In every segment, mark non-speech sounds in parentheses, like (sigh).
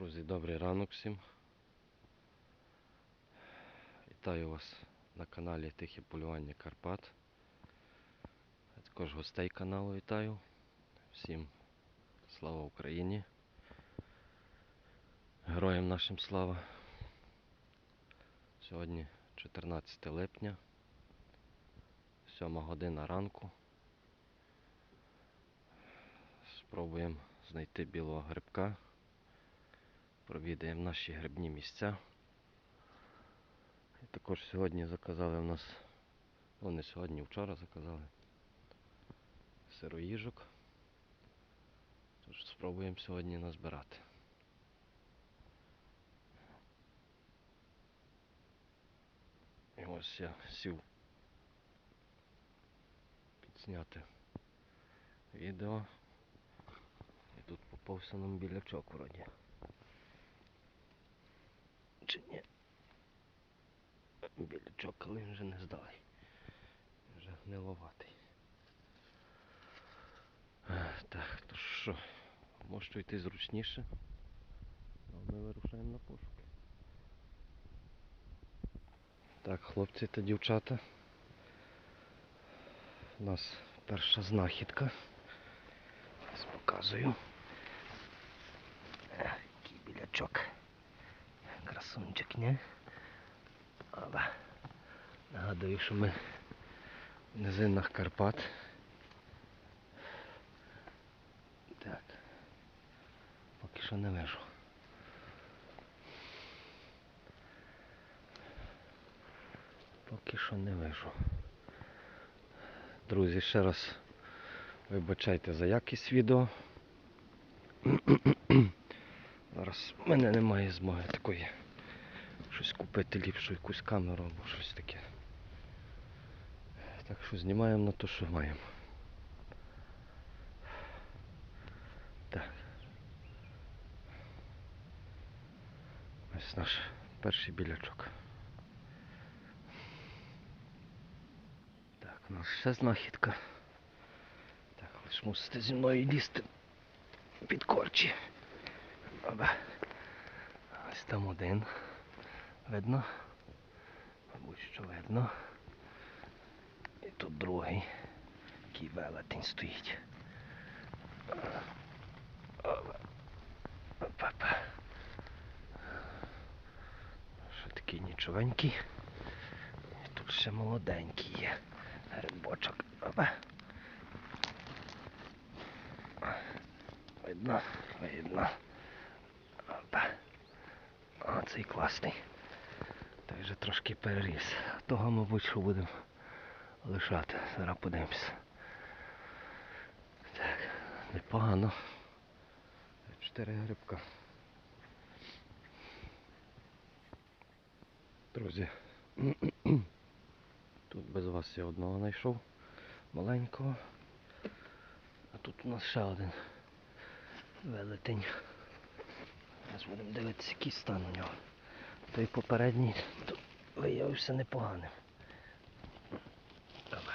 Друзі, добрий ранок всім. Вітаю вас на каналі Тихе полювання Карпат. А також гостей каналу вітаю. Всім слава Україні. Героям нашим слава. Сьогодні 14 липня, 7 година ранку. Спробуємо знайти білого грибка. Провідаємо наші грибні місця. І також сьогодні заказали в нас, ну не сьогодні, вчора заказали сироїжок. Тож спробуємо сьогодні назбирати. І ось я сів підзняти відео. І тут попався нам білячок вроді. Але він вже не здалий. Вже гниловатий. Е, Так, то що? Може йти зручніше. А ми вирушаємо на пошуки. Так, хлопці та дівчата. У нас перша знахідка. Зараз показую. Е, Який білячок. Красунчик, не? Але нагадую, що ми в низинах Карпат. Так. Поки що не вижу. Поки що не вижу. Друзі, ще раз вибачайте за якість відео. (clears throat) Зараз в мене немає змоги такої щось купити ліпшу якусь камеру або щось таке. Так що знімаємо на те, що маємо. Так. Ось наш перший білячок. Так, у нас ще знахідка. Так, лиш мусите зі мною лізти під корчі. Оба. Ось там один. Видно? Мабуть, що видно. Тут другий. Який велетень стоїть. Опа. Опа. Що такий нічовенький. Тут ще молоденький є. Грибочок. Опа. Видно, видно. Опа. О, цей класний. Той вже трошки переріс. Того, мабуть, що будемо лишати. Зараз подивимося. Так, непогано. Чотири грибка. Друзі. (clears throat) Тут без вас я одного знайшов. Маленького. А тут у нас ще один велетень. Зараз будемо дивитися, який стан у нього. Той попередній виявився непоганим. Добре.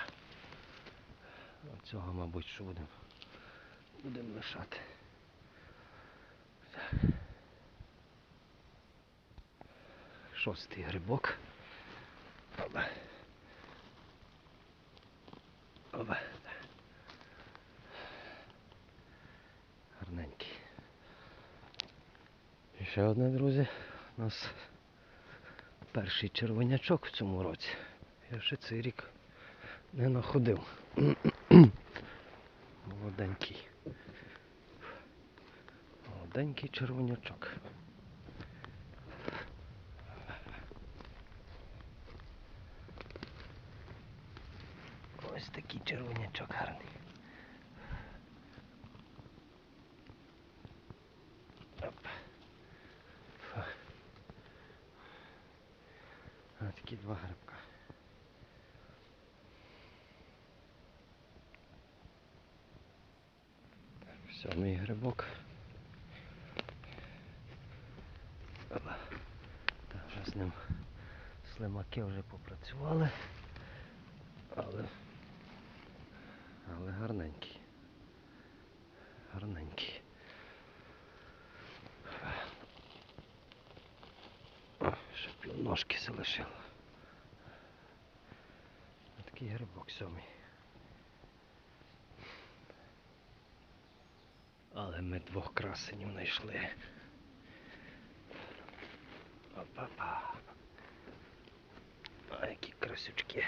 Цього, мабуть, що будемо будемо лишати. Так. Шостий грибок. Опа. Опа. Гарненький. І ще одне, друзі, у нас перший червонячок в цьому році. Я ще цей рік не находив. Молоденький. Молоденький червонячок. Ось такий червонячок гарний. Оп. Фу. А такі Сьомий грибок. Так, Та вже з ним слимаки вже попрацювали, але але гарненький. Гарненький. О, ще півножки залишило. Такий грибок сьомий. Але ми двох красенів знайшли. Опа-па. А які красючки.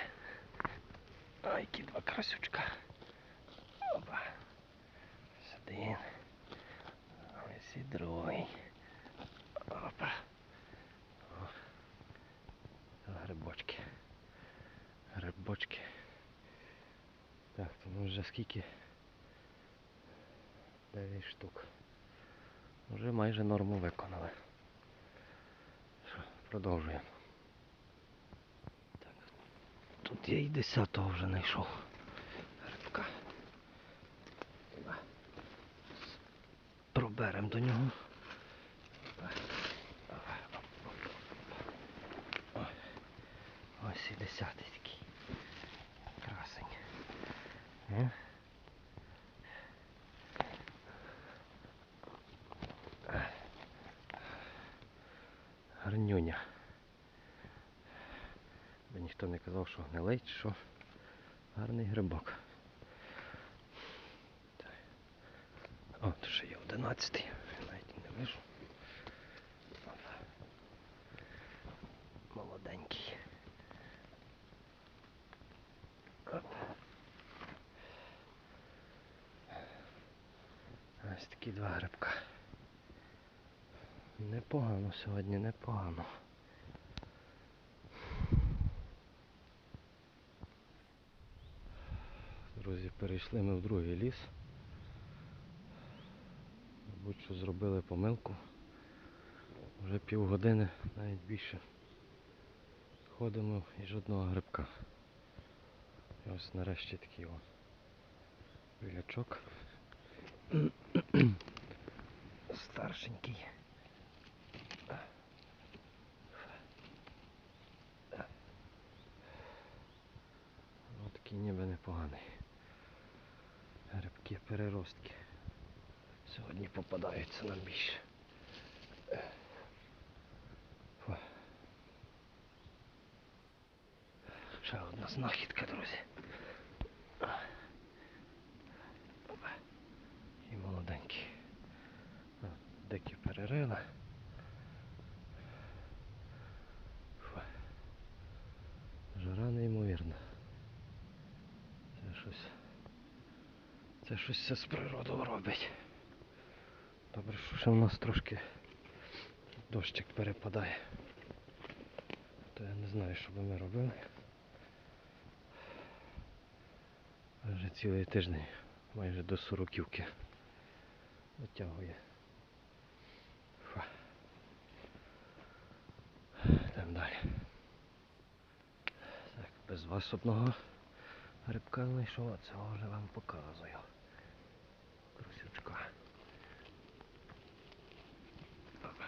А які два красючка. Опа. Ось один. Ось і другий. Опа. Грибочки. Грибочки. Так, то ми вже скільки? 9 штук. Вже майже норму виконали. Що, продовжуємо. Так. Тут я і 10-го вже знайшов. Грибка. Опа. Проберемо до нього. Ось і 10 такий. Красень. Казав, що гнилий, що гарний грибок. О, тут ще є одинадцятий. Я навіть не вижу. Молоденький. Оп. Ось такі два грибка. Непогано сьогодні, непогано. Перейшли ми в другий ліс. Мабуть, що зробили помилку. Вже півгодини, навіть більше. Ходимо і жодного грибка. І ось нарешті такий о білячок. (clears throat) Старшенький. Ну, такий ніби непоганий. Грибки переростки. Сьогодні попадаються нам більше. Ще одна знахідка, друзі. Опа. І молоденький. О, Дикі перерила. Фу. Жара неймовірна. Це щось. Це щось все з природою робить. Добре, що ще в нас трошки дощик перепадає. То я не знаю, що би ми робили. Вже цілий тиждень майже до сороківки витягує. Йдемо далі. Так, без вас одного грибка знайшов, а цього вже вам показую. Опа.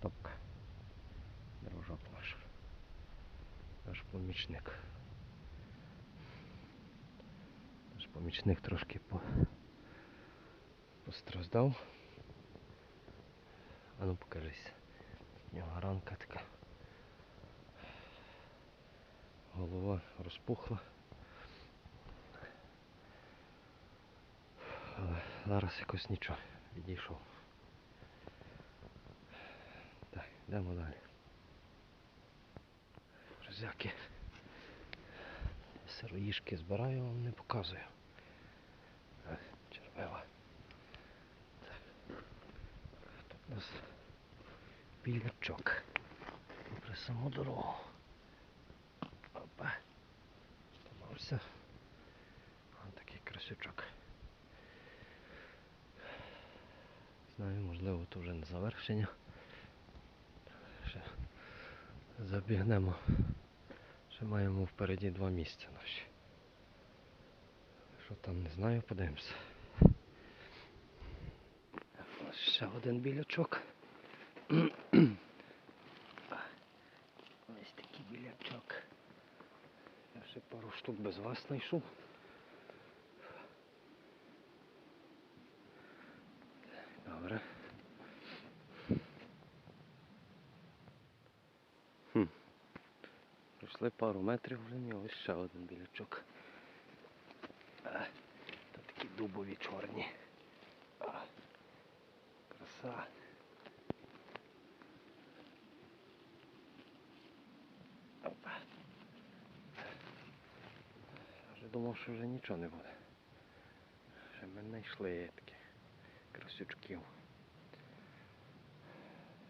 Топка. Дружок наш. Наш помічник. Наш помічник трошки по... постраждав. А ну покажись. У нього ранка така. Голова розпухла. Але зараз якось нічого відійшов. Так, йдемо далі. Друзяки. Сироїшки збираю, вам не показую. Так, червива. Так. Тут у нас білячок. Попри саму дорогу. Опа. Томався. Ось такий красючок. Знаю, можливо, то вже не завершення. Ще забігнемо. Ще маємо впереді два місця наші. Що там не знаю, подивимося. Ще один білячок. Ось такий білячок. Я ще пару штук без вас знайшов. Добре. Пройшли пару метрів вже ні, ось ще один білячок. Та такі дубові чорні. Краса. Вже думав, що вже нічого не буде. Ще ми знайшли таких красючків.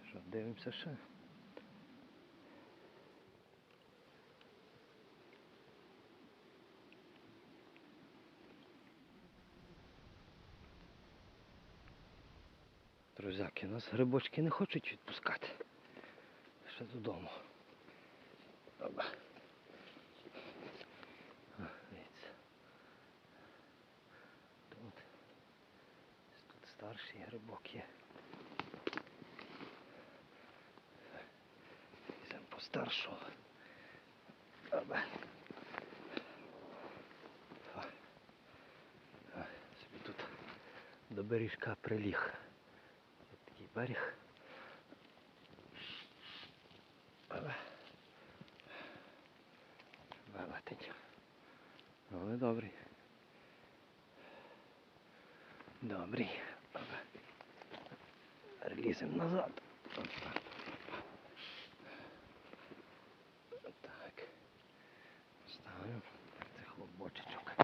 Що, дивимося ще? Друзяки, нас грибочки не хочуть відпускати. Ще додому. Дивіться. Тут. Тут старший грибок є. Візьмемо по старшого. Опа. О. Собі тут до бережка приліг. Берег. Велетень. Але добрий. Добрий. Лізем назад. Так. Ставимо. Це хлопочечок.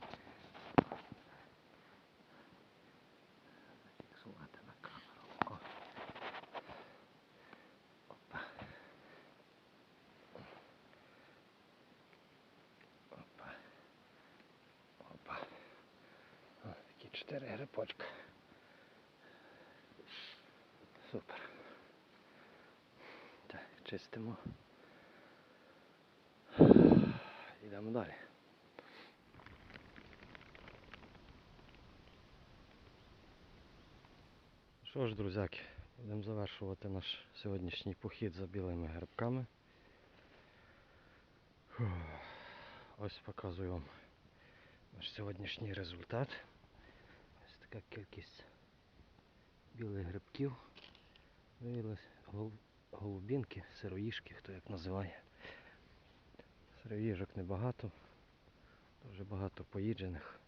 4 грибочка. Супер. Так, чистимо. Йдемо далі. Що ж, друзяки, будемо завершувати наш сьогоднішній похід за білими грибками. Ось показую вам наш сьогоднішній результат. Така кількість білих грибків. Виявилось голубінки, сироїшки, хто як називає. Сироїжок небагато, дуже багато поїджених.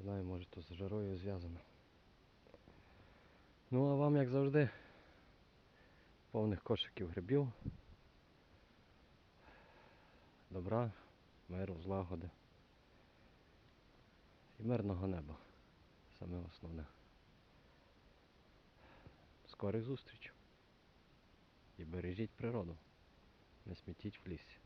Знаю, може то з жарою зв'язано. Ну а вам, як завжди, повних кошиків грибів. Добра, миру, злагоди. І мирного неба. Саме основне. Скорих зустріч. І бережіть природу. Не смітіть в лісі.